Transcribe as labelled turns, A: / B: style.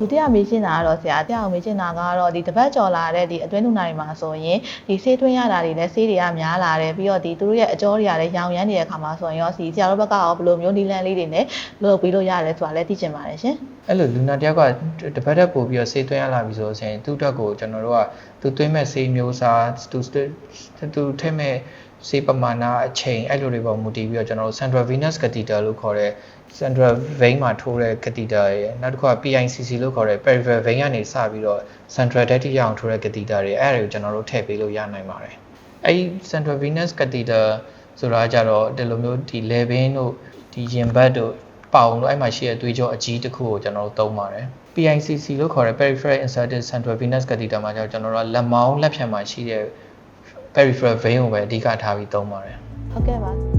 A: ဒုတိယမေးချင်တာကတော့ဆရာတရားမေးချင်တာကတော့ဒီတပတ်ကျော်လာတဲ့ဒီအတွင်းလူနာတွေမှာဆိုရင်ဒီဆေးသွင်းရတာတွေလည်းဆေးတွေကများလာတယ်ပြီးတော့ဒီသူတို့ရဲ့အကြောတွေကလည်းရောင်ရမ်းနေတဲ့အခါမှာဆိုရင်ရောစီဆရာတို့ဘက်ကရောဘယ်လိုမျိုးနီလန်းလေးတွေနဲ့လုပ်ပြီးလို့ရတယ်ဆိုတာလည်းသိချင်ပါတယ်ရှင်
B: အဲ့လိုလူနာတယောက်ကတစ်ပတ်တက်ပို့ပြီးတော့ဆေးသွင်းရလာပြီဆိုတော့ဆိုရင်သူ့အတွက်ကိုကျွန်တော်တို့ကသူသွင်းမဲ့ဆေးမျိုးစားသူသူထည့်မဲ့ ဆေးပမာဏအချိန်အဲ့လိုတွေပေါ်မူတည်ပြီးတော့ကျွန်တော်တို့ central venous catheter လို့ခေါ်တဲ့ central vein မှာထိုးတဲ့ catheter ရယ်နောက်တစ်ခုက PICC လို့ခေါ်တဲ့ peripheral vein ကနေစပြီးတော့ central ဓာတ်တိရအောင်ထိုးတဲ့ catheter တွေအဲ့ဒါတွေကိုကျွန်တော်တို့ထည့်ပေးလို့ရနိုင်ပါတယ်အဲ့ဒီ central venous catheter ဆိုတာကြတော့ဒီလိုမျိုးဒီ level တို့ဒီရင်ဘတ်တို့ပေါင်တို့အဲ့မှာရှိတဲ့သွေးကြောအကြီးတစ်ခုကိုကျွန်တော်တို့သုံးပါတယ် PICC လို့ခေါ်တဲ့ peripheral inserted central venous catheter မှာကျတော့ကျွန်တော်တို့ကလက်မောင်းလက်ဖြံမှာရှိတဲ့ peripheral vein ကိုပဲအဓိကထားပြီးသုံးပါတယ်
A: ဟုတ်ကဲ့ပါ